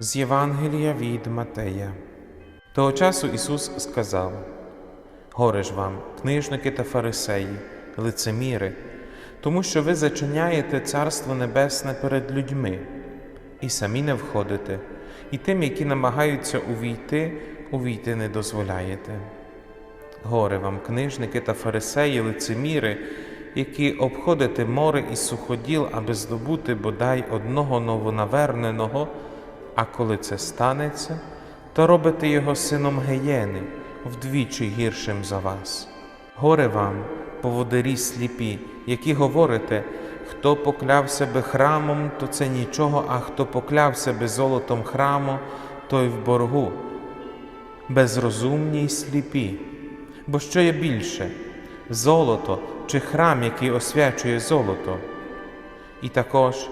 З Євангелія від Матея. Того часу Ісус сказав: Горе ж вам, книжники та фарисеї, лицеміри, тому що ви зачиняєте Царство Небесне перед людьми, і самі не входите, і тим, які намагаються увійти, увійти не дозволяєте. Горе вам, книжники та фарисеї, лицеміри, які обходите море і суходіл, аби здобути бодай одного новонаверненого, а коли це станеться, то робите його сином геєни, вдвічі гіршим за вас. Горе вам, поводирі сліпі, які говорите, хто покляв себе храмом, то це нічого, а хто покляв себе золотом храму, той в боргу. Безрозумні й сліпі. Бо що є більше золото чи храм, який освячує золото? І також,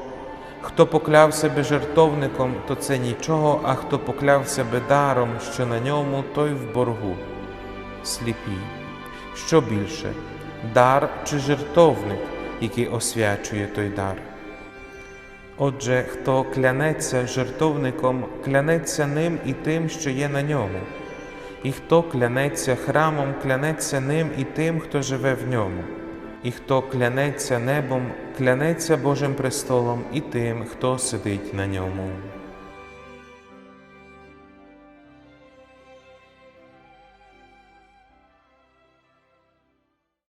хто покляв себе жертовником, то це нічого, а хто покляв себе даром, що на ньому, той в боргу. Сліпі. Що більше дар чи жертовник, який освячує той дар? Отже, хто клянеться жертовником, клянеться ним і тим, що є на ньому. І хто клянеться храмом, клянеться ним і тим, хто живе в ньому. І хто клянеться небом, клянеться Божим престолом і тим, хто сидить на ньому.